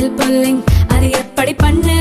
Style pulling அது எப்படி பண்ணு?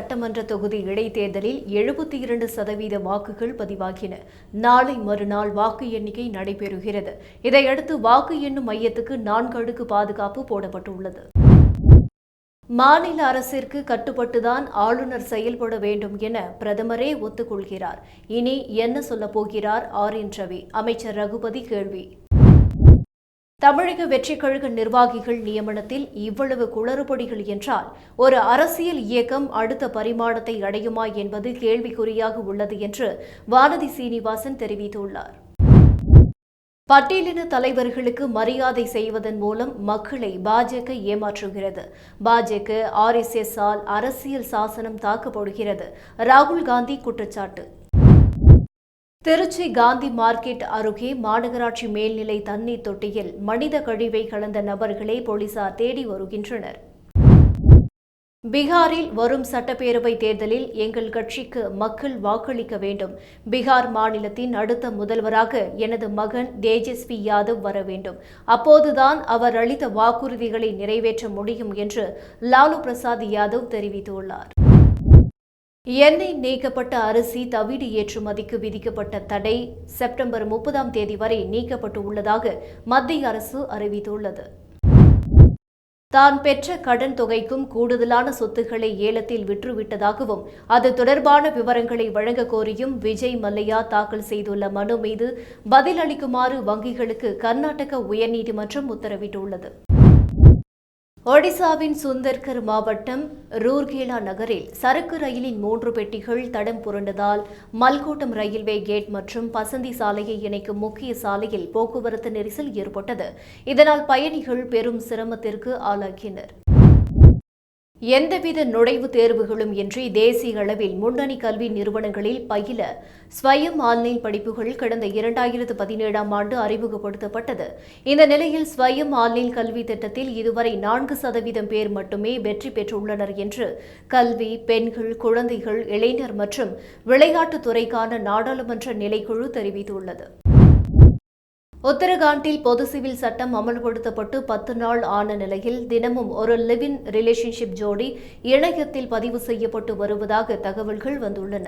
சட்டமன்ற தொகுதி இடைத்தேர்தலில் எழுபத்தி இரண்டு சதவீத வாக்குகள் பதிவாகின. நாளை மறுநாள் வாக்கு எண்ணிக்கை நடைபெறுகிறது. இதையடுத்து வாக்கு எண்ணும் மையத்துக்கு நான்கு அடுக்கு பாதுகாப்பு போடப்பட்டுள்ளது. மாநில அரசிற்கு கட்டுப்பட்டுதான் ஆளுநர் செயல்பட வேண்டும் என பிரதமரே ஒத்துக்கொள்கிறார். இனி என்ன சொல்லப் போகிறார் ஆர் என் ரவி. அமைச்சர் ரகுபதி கேள்வி. தமிழக வெற்றிக் கழக நிர்வாகிகள் நியமனத்தில் இவ்வளவு குளறுபடிகள் என்றால் ஒரு அரசியல் இயக்கம் அடுத்த பரிமாணத்தை அடையுமா என்பது கேள்விக்குறியாக உள்ளது என்று வானதி சீனிவாசன் தெரிவித்துள்ளார். பட்டியலின தலைவர்களுக்கு மரியாதை செய்வதன் மூலம் மக்களை பாஜக ஏமாற்றுகிறது. பாஜக ஆர்எஸ்எஸ் ஆல் அரசியல் சாசனம் தாக்கப்படுகிறது. ராகுல் காந்தி குற்றச்சாட்டு. திருச்சி காந்தி மார்க்கெட் அருகே மாநகராட்சி மேல்நிலை தண்ணீர் தொட்டியில் மனித கழிவை கலந்த நபர்களை போலீசார் தேடி வருகின்றனர். பீகாரில் வரும் சட்டப்பேரவை தேர்தலில் எங்கள் கட்சிக்கு மக்கள் வாக்களிக்க வேண்டும். பீகார் மாநிலத்தின் அடுத்த முதல்வராக எனது மகன் தேஜஸ்வி யாதவ் வர வேண்டும். அப்போதுதான் அவர் அளித்த வாக்குறுதிகளை நிறைவேற்ற முடியும் என்று லாலு பிரசாத் யாதவ் தெரிவித்துள்ளார். எண்ணெய் நீக்கப்பட்ட அரிசி தவிடு ஏற்றுமதிக்கு விதிக்கப்பட்ட தடை செப்டம்பர் முப்பதாம் தேதி வரை நீக்கப்பட்டு உள்ளதாக மத்திய அரசு அறிவித்துள்ளது. தான் பெற்ற கடன் தொகைக்கும் கூடுதலான சொத்துக்களை ஏலத்தில் விற்றுவிட்டதாகவும் அது தொடர்பான விவரங்களை வழங்க கோரியும் விஜய் மல்லையா தாக்கல் செய்துள்ள மனு மீது பதிலளிக்குமாறு வங்கிகளுக்கு கர்நாடக உயர்நீதிமன்றம் உத்தரவிட்டுள்ளது. ஒடிசாவின் சுந்தர்கர் மாவட்டம் ரூர்கேலா நகரில் சரக்கு ரயிலின் மூன்று பெட்டிகள் தடம் புரண்டதால் மல்கோட்டம் ரயில்வே கேட் மற்றும் பசந்தி சாலையை இணைக்கும் முக்கிய சாலையில் போக்குவரத்து நெரிசல் ஏற்பட்டது. இதனால் பயணிகள் பெரும் சிரமத்திற்கு ஆளாகினர். எந்தவித நுழைவுத் தேர்வுகளும் இன்றி தேசிய அளவில் முன்னணி கல்வி நிறுவனங்களில் பயில ஸ்வயம் ஆன்லைன் படிப்புகள் கடந்த இரண்டாயிரத்து பதினேழாம் ஆண்டு அறிமுகப்படுத்தப்பட்டது. இந்த நிலையில் ஸ்வயம் ஆன்லைன் கல்வி திட்டத்தில் இதுவரை நான்கு சதவீதம் பேர் மட்டுமே வெற்றி பெற்றுள்ளனர் என்று கல்வி பெண்கள் குழந்தைகள் இளைஞர் மற்றும் விளையாட்டுத் துறைக்கான நாடாளுமன்ற நிலைக்குழு தெரிவித்துள்ளது. உத்தரகாண்டில் பொது சிவில் சட்டம் அமல்படுத்தப்பட்டு பத்து நாள் ஆன நிலையில் தினமும் ஒரு லிவின் ரிலேஷன்ஷிப் ஜோடி இணையத்தில் பதிவு செய்யப்பட்டு வருவதாக தகவல்கள் வந்துள்ளன.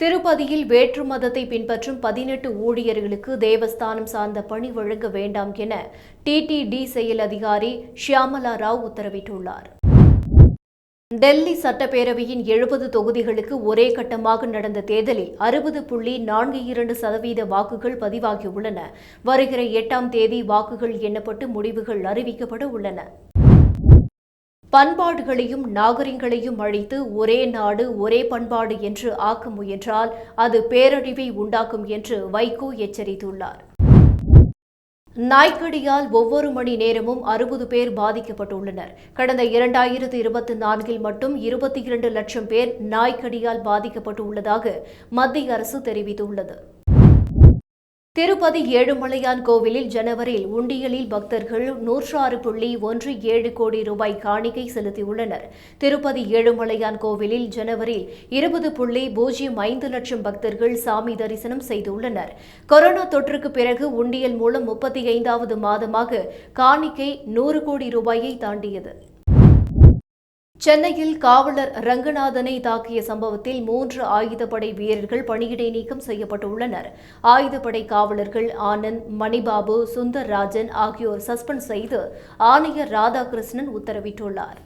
திருப்பதியில் வேற்று மதத்தை பின்பற்றும் பதினெட்டு ஊழியர்களுக்கு தேவஸ்தானம் சார்ந்த பணி வழங்க வேண்டாம் என டிடிடி செயல் அதிகாரி ஷியாமலா ராவ் உத்தரவிட்டுள்ளார். டெல்லி சட்டப்பேரவையின் எழுபது தொகுதிகளுக்கு ஒரே கட்டமாக நடந்த தேர்தலில் அறுபது புள்ளி நான்கு இரண்டு சதவீத வாக்குகள் பதிவாகியுள்ளன. வருகிற எட்டாம் தேதி வாக்குகள் எண்ணப்பட்டு முடிவுகள் அறிவிக்கப்பட உள்ளன. பண்பாடுகளையும் நாகரிகங்களையும் அழித்து ஒரே நாடு ஒரே பண்பாடு என்று ஆக்க முயன்றால் அது பேரழிவை உண்டாக்கும் என்று வைகோ எச்சரித்துள்ளார். நாய்க்கடியால் ஒவ்வொரு மணி நேரமும் அறுபது பேர் பாதிக்கப்பட்டுள்ளனர். கடந்த இரண்டாயிரத்து இருபத்தி நான்கில் மட்டும் இருபத்தி இரண்டு லட்சம் பேர் நாய்க்கடியால் பாதிக்கப்பட்டுள்ளதாக மத்திய அரசு தெரிவித்துள்ளது. திருப்பதி ஏழுமலையான் கோவிலில் ஜனவரியில் உண்டியலில் பக்தர்கள் நூற்று ஆறு புள்ளி ஒன்று ஏழு கோடி ரூபாய் காணிக்கை செலுத்தியுள்ளனர். திருப்பதி ஏழுமலையான் கோவிலில் ஜனவரியில் இருபது புள்ளி பூஜ்ஜியம் ஐந்து லட்சம் பக்தர்கள் சாமி தரிசனம் செய்துள்ளனர். கொரோனா தொற்றுக்கு பிறகு உண்டியல் மூலம் முப்பத்தி ஐந்தாவது மாதமாக காணிக்கை நூறு கோடி ரூபாயை தாண்டியது. சென்னையில் காவலர் ரங்கநாதனை தாக்கிய சம்பவத்தில் மூன்று ஆயுதப்படை வீரர்கள் பணியிடை நீக்கம் செய்யப்பட்டுள்ளனர். ஆயுதப்படை காவலர்கள் ஆனந்த் மணிபாபு சுந்தர்ராஜன் ஆகியோர் சஸ்பெண்ட் செய்து ஆணையர் ராதாகிருஷ்ணன் உத்தரவிட்டுள்ளார்.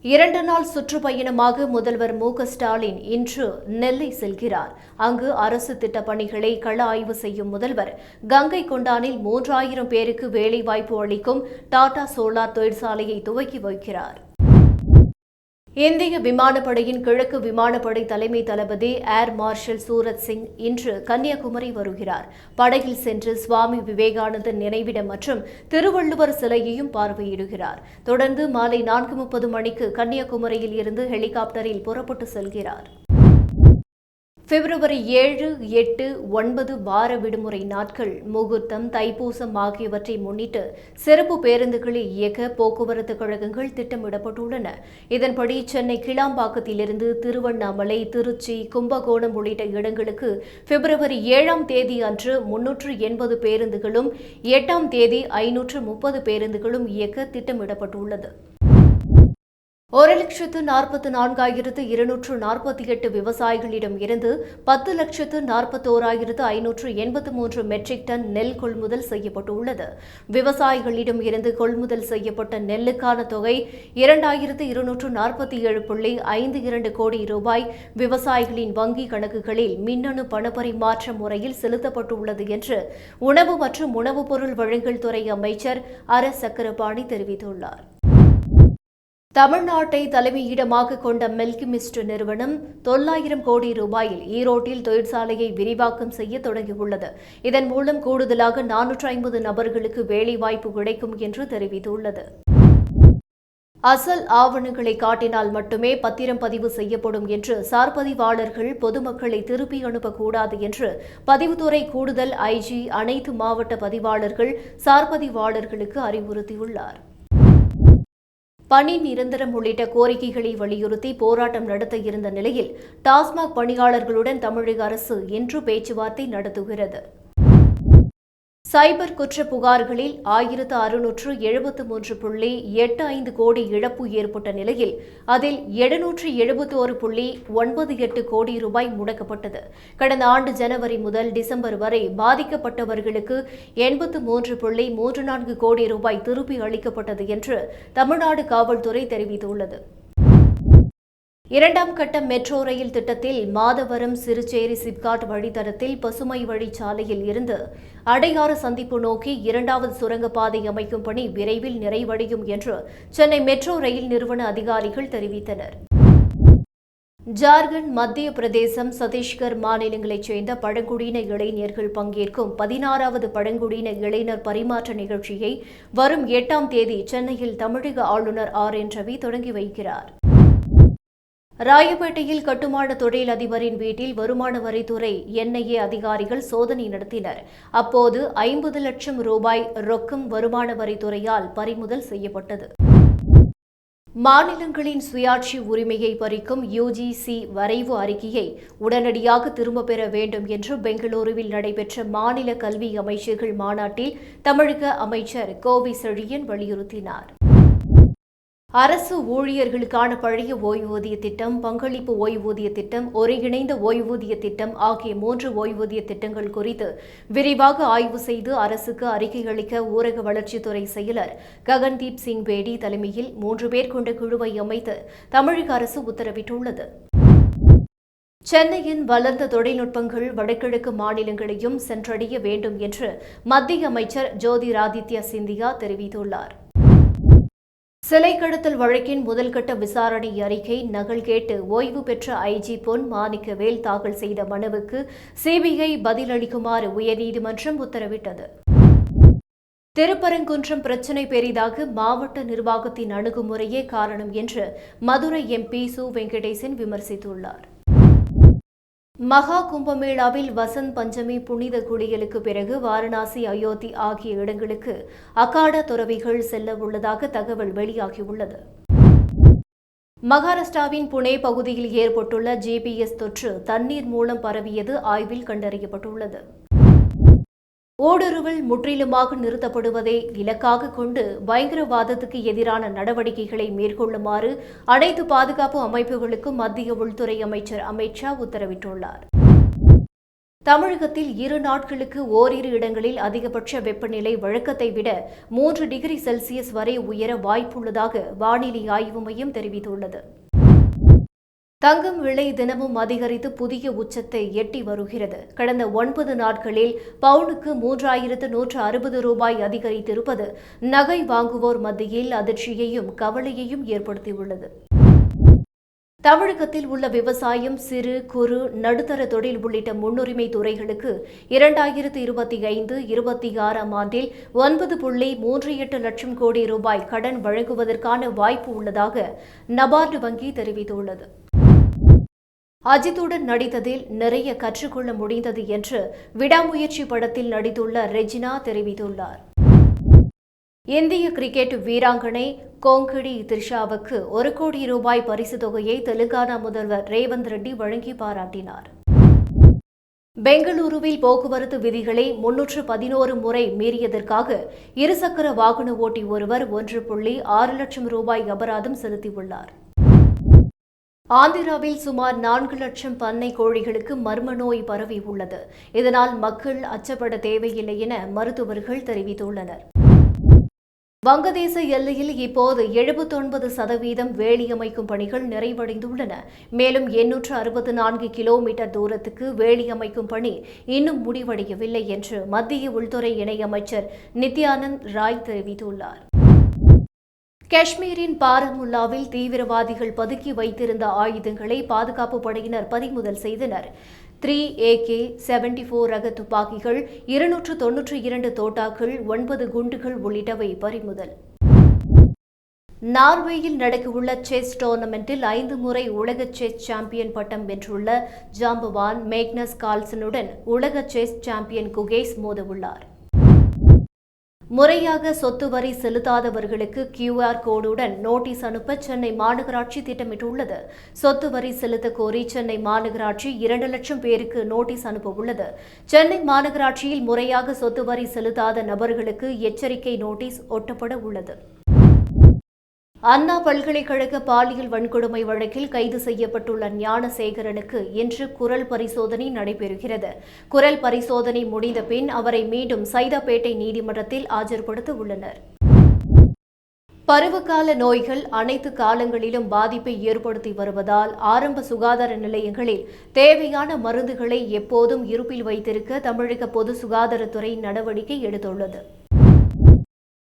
இரண்டு நாள் சுற்றுப்பயணமாக முதல்வர் மு ஸ்டாலின் இன்று நெல்லை செல்கிறார். அங்கு அரசு திட்டப் பணிகளை கள ஆய்வு செய்யும் முதல்வர் கங்கை கொண்டானில் மூன்றாயிரம் பேருக்கு வேலைவாய்ப்பு அளிக்கும் டாடா சோலார் தொழிற்சாலையை துவக்கி வைக்கிறார். இந்திய விமானப்படையின் கிழக்கு விமானப்படை தலைமை தளபதி ஏர் மார்ஷல் சூரத் சிங் இன்று கன்னியாகுமரி வருகிறார். படகில் சென்று சுவாமி விவேகானந்தன் நினைவிடம் மற்றும் திருவள்ளுவர் சிலையையும் பார்வையிடுகிறார். தொடர்ந்து மாலை நான்கு முப்பது மணிக்கு கன்னியாகுமரியில் இருந்து ஹெலிகாப்டரில் புறப்பட்டு செல்கிறார். பிப்ரவரி ஏழு எட்டு ஒன்பது வார விடுமுறை நாட்கள் முகூர்த்தம் தைப்பூசம் ஆகியவற்றை முன்னிட்டு சிறப்பு பேருந்துகளை இயக்க போக்குவரத்து கழகங்கள் திட்டமிடப்பட்டுள்ளன. இதன்படி சென்னை கிளாம்பாக்கத்திலிருந்து திருவண்ணாமலை திருச்சி கும்பகோணம் உள்ளிட்ட இடங்களுக்கு பிப்ரவரி ஏழாம் தேதி அன்று முன்னூற்று எண்பது பேருந்துகளும் எட்டாம் தேதி ஐநூற்று முப்பது பேருந்துகளும் இயக்க திட்டமிடப்பட்டுள்ளது. ஒரு லட்சத்து நாற்பத்து நான்காயிரத்து இருநூற்று நாற்பத்தி எட்டு விவசாயிகளிடம் இருந்து பத்து லட்சத்து நாற்பத்தோராயிரத்து ஐநூற்று எண்பத்து மூன்று மெட்ரிக் டன் நெல் கொள்முதல் செய்யப்பட்டுள்ளது. விவசாயிகளிடம் இருந்து கொள்முதல் செய்யப்பட்ட நெல்லுக்கான தொகை இரண்டாயிரத்து இருநூற்று நாற்பத்தி ஏழு புள்ளி ஐந்து இரண்டு கோடி ரூபாய். விவசாயிகளின் வங்கி கணக்குகளில் மின்னணு பணப்பரிமாற்ற முறையில் செலுத்தப்பட்டுள்ளது என்று உணவு மற்றும் உணவுப் பொருள் வழங்கல் துறை அமைச்சர் அர சக்கரபாணி தெரிவித்துள்ளார். தமிழ்நாட்டை தலைமையிடமாக கொண்ட மில்கி நிறுவனம் தொள்ளாயிரம் கோடி ரூபாயில் ஈரோட்டில் தொழிற்சாலையை விரிவாக்கம் செய்ய தொடங்கியுள்ளது. இதன் மூலம் கூடுதலாக நானூற்று ஐம்பது நபர்களுக்கு வேலைவாய்ப்பு கிடைக்கும் என்று தெரிவித்துள்ளது. அசல் ஆவணங்களை காட்டினால் மட்டுமே பத்திரம் பதிவு செய்யப்படும் என்று சார்பதிவாளர்கள் பொதுமக்களை திருப்பி அனுப்பக்கூடாது என்று பதிவுத்துறை கூடுதல் ஐஜி அனைத்து மாவட்ட பதிவாளர்கள் சார்பதிவாளர்களுக்கு அறிவுறுத்தியுள்ளார். பணி நிரந்தரம் உள்ளிட்ட கோரிக்கைகளை வலியுறுத்தி போராட்டம் நடத்த இருந்த நிலையில் டாஸ்மாக் பணியாளர்களுடன் தமிழக அரசு இன்று பேச்சுவார்த்தை நடத்துகிறது. சைபர் குற்ற புகார்களில் ஆயிரத்து அறுநூற்று எழுபத்து மூன்று புள்ளி எட்டு ஐந்து கோடி இழப்பு ஏற்பட்ட நிலையில் அதில் எழுநூற்று எழுபத்தோரு புள்ளி ஒன்பது எட்டு கோடி ரூபாய் முடக்கப்பட்டது. கடந்த ஆண்டு ஜனவரி முதல் டிசம்பர் வரை பாதிக்கப்பட்டவர்களுக்கு எண்பத்து மூன்று புள்ளி மூன்று நான்கு கோடி ரூபாய் திருப்பி அளிக்கப்பட்டது என்று தமிழ்நாடு காவல்துறை தெரிவித்துள்ளது. இரண்டாம் கட்ட மெட்ரோ ரயில் திட்டத்தில் மாதவரம் சிறுச்சேரி சிப்காட் வழித்தடத்தில் பசுமை வழிச்சாலையில் இருந்து அடையாறு சந்திப்பு நோக்கி இரண்டாவது சுரங்கப்பாதை அமைக்கும் பணி விரைவில் நிறைவடையும் என்று சென்னை மெட்ரோ ரயில் நிறுவன அதிகாரிகள் தெரிவித்தனர். ஜார்க்கண்ட் மத்திய பிரதேசம் சத்தீஸ்கர் மாநிலங்களைச் சேர்ந்த பழங்குடியின இளைஞர்கள் பங்கேற்கும் பதினாறாவது பழங்குடியின இளைஞர் பரிமாற்ற நிகழ்ச்சியை வரும் எட்டாம் தேதி சென்னையில் தமிழக ஆளுநர் ஆர். என். ரவி தொடங்கி வைக்கிறார். ராயப்பேட்டையில் கட்டுமான தொழில் அதிபரின் வீட்டில் வருமான வரித்துறை என்ஐஏ அதிகாரிகள் சோதனை நடத்தினர். அப்போது ஐம்பது லட்சம் ரூபாய் ரொக்கம் வருமான வரித்துறையால் பறிமுதல் செய்யப்பட்டது. மாநிலங்களின் சுயாட்சி உரிமையை பறிக்கும் யுஜிசி வரைவு அறிக்கையை உடனடியாக திரும்பப் பெற வேண்டும் என்று பெங்களூருவில் நடைபெற்ற மாநில கல்வி அமைச்சர்கள் மாநாட்டில் தமிழக அமைச்சர் கோவி செழியன் வலியுறுத்தினார். அரசு ஊழியர்களுக்கான பழைய ஓய்வூதிய திட்டம் பங்களிப்பு ஓய்வூதிய திட்டம் ஒருங்கிணைந்த ஓய்வூதிய திட்டம் ஆகிய மூன்று ஓய்வூதிய திட்டங்கள் குறித்து விரிவாக ஆய்வு செய்து அரசுக்கு அறிக்கை அளிக்க ஊரக வளர்ச்சித்துறை செயலர் ககன்தீப் சிங் பேடி தலைமையில் மூன்று பேர் கொண்ட குழுவை அமைத்து தமிழக அரசு உத்தரவிட்டுள்ளது. சென்னையின் வளர்ந்த தொழில்நுட்பங்கள் வடகிழக்கு மாநிலங்களையும் சென்றடைய வேண்டும் என்று மத்திய அமைச்சர் ஜோதிராதித்ய சிந்தியா தெரிவித்துள்ளார். சிலை கடத்தல் வழக்கின் முதல்கட்ட விசாரணை அறிக்கை நகல் கேட்டு ஓய்வு பெற்ற ஐஜி பொன் மாணிக்கவேல் தாக்கல் செய்த மனுவுக்கு சிபிஐ பதிலளிக்குமாறு உயர்நீதிமன்றம் உத்தரவிட்டது. திருப்பரங்குன்றம் பிரச்சினை பெரிதாக மாவட்ட நிர்வாகத்தின் அணுகுமுறையே காரணம் என்று மதுரை எம்பி சு வெங்கடேசன் விமர்சித்துள்ளார். மகா கும்பமேளாவில் வசந்த் பஞ்சமி புனித குளியலுக்கு பிறகு வாரணாசி அயோத்தி ஆகிய இடங்களுக்கு அகாட துறவிகள் செல்ல உள்ளதாக தகவல் வெளியாகியுள்ளது. மகாராஷ்டிராவின் புனே பகுதியில் ஏற்பட்டுள்ள ஜிபிஎஸ் தொற்று தண்ணீர் மூலம் பரவியது ஆய்வில் கண்டறியப்பட்டுள்ளது. ஊடுருவல் முற்றிலுமாக நிறுத்தப்படுவதை இலக்காக கொண்டு பயங்கரவாதத்துக்கு எதிரான நடவடிக்கைகளை மேற்கொள்ளுமாறு அனைத்து பாதுகாப்பு அமைப்புகளுக்கும் மத்திய உள்துறை அமைச்சர் அமித் ஷா உத்தரவிட்டுள்ளார். தமிழகத்தில் இரு நாட்களுக்கு ஓரிரு இடங்களில் அதிகபட்ச வெப்பநிலை வழக்கத்தை விட மூன்று டிகிரி செல்சியஸ் வரை உயர வாய்ப்புள்ளதாக வானிலை ஆய்வு மையம் தெரிவித்துள்ளது. தங்கம் விலை தினமும் அதிகரித்து புதிய உச்சத்தை எட்டி வருகிறது. கடந்த ஒன்பது நாட்களில் பவுனுக்கு மூன்றாயிரத்து நூற்று அறுபது ரூபாய் அதிகரித்திருப்பது நகை வாங்குவோர் மத்தியில் அதிர்ச்சியையும் கவலையையும் ஏற்படுத்தியுள்ளது. தமிழகத்தில் உள்ள விவசாயம் சிறு குறு நடுத்தர தொழில் உள்ளிட்ட முன்னுரிமை துறைகளுக்கு இரண்டாயிரத்து இருபத்தி ஐந்து இருபத்தி ஆறாம் ஆண்டில் ஒன்பது புள்ளி மூன்று எட்டு லட்சம் கோடி ரூபாய் கடன் வழங்குவதற்கான வாய்ப்பு உள்ளதாக நபார்டு வங்கி தெரிவித்துள்ளது. அஜித்துடன் நடித்ததில் நிறைய கற்றுக்கொள்ள முடிந்தது என்று விடாமுயற்சி படத்தில் நடித்துள்ள ரெஜினா தெரிவித்துள்ளார். இந்திய கிரிக்கெட் வீராங்கனை கோங்கடி த்ரிஷாவுக்கு ஒரு கோடி ரூபாய் பரிசு தொகையை தெலுங்கானா முதல்வர் ரேவந்த் ரெட்டி வழங்கி பாராட்டினார். பெங்களூருவில் போக்குவரத்து விதிகளை முன்னூற்று பதினோரு முறை மீறியதற்காக இருசக்கர வாகன ஓட்டி ஒருவர் ஒன்று புள்ளி ஆறு லட்சம் ரூபாய் அபராதம் செலுத்தியுள்ளார். ஆந்திராவில் சுமார் நான்கு லட்சம் பண்ணை கோழிகளுக்கு மர்ம நோய் பரவி உள்ளது. இதனால் மக்கள் அச்சப்பட தேவையில்லை என மருத்துவர்கள் தெரிவித்துள்ளனர். வங்கதேச எல்லையில் இப்போது எழுபத்தொன்பது சதவீதம் வேலியமைக்கும் பணிகள் நிறைவடைந்துள்ளன. மேலும் எண்ணூற்று அறுபத்து நான்கு கிலோமீட்டர் தூரத்துக்கு வேலியமைக்கும் பணி இன்னும் முடிவடையவில்லை என்று மத்திய உள்துறை இணையமைச்சர் நித்யானந்த் ராய் தெரிவித்துள்ளார். காஷ்மீரின் பாரமுல்லாவில் தீவிரவாதிகள் பதுக்கி வைத்திருந்த ஆயுதங்களை பாதுகாப்பு படையினர் பறிமுதல் செய்தனர். த்ரீ ஏகே செவன்டி ஃபோர் ரக துப்பாக்கிகள் இருநூற்று தொன்னூற்றி இரண்டு தோட்டாக்கள் ஒன்பது குண்டுகள் உள்ளிட்டவை பறிமுதல். நார்வேயில் நடக்கவுள்ள செஸ் டோர்னமெண்டில் ஐந்து முறை உலக செஸ் சாம்பியன் பட்டம் வென்றுள்ள ஜாம்பவான் மேக்னஸ் கால்சனுடன் உலக செஸ் சாம்பியன் குகேஸ் மோதவுள்ளார். முறையாக சொத்து வரி செலுத்தாதவர்களுக்கு கியூஆர் கோடுடன் நோட்டீஸ் அனுப்ப சென்னை மாநகராட்சி திட்டமிட்டுள்ளது. சொத்து வரி செலுத்த கோரி சென்னை மாநகராட்சி இரண்டு லட்சம் பேருக்கு நோட்டீஸ் அனுப்ப உள்ளது. சென்னை மாநகராட்சியில் முறையாக சொத்து வரி செலுத்தாத நபர்களுக்கு எச்சரிக்கை நோட்டீஸ் ஒட்டப்பட உள்ளது. அண்ணா பல்கலைக்கழக பாலியல் வன்கொடுமை வழக்கில் கைது செய்யப்பட்டுள்ள ஞானசேகரனுக்கு இன்று குரல் பரிசோதனை நடைபெறுகிறது. குரல் பரிசோதனை முடிந்த பின் அவரை மீண்டும் சைதாப்பேட்டை நீதிமன்றத்தில் ஆஜர்படுத்த உள்ளனர். பருவகால நோய்கள் அனைத்து காலங்களிலும் பாதிப்பை ஏற்படுத்தி வருவதால் ஆரம்ப சுகாதார நிலையங்களில் தேவையான மருந்துகளை எப்போதும் இருப்பில் வைத்திருக்க தமிழக பொது சுகாதாரத்துறை நடவடிக்கை எடுத்துள்ளது.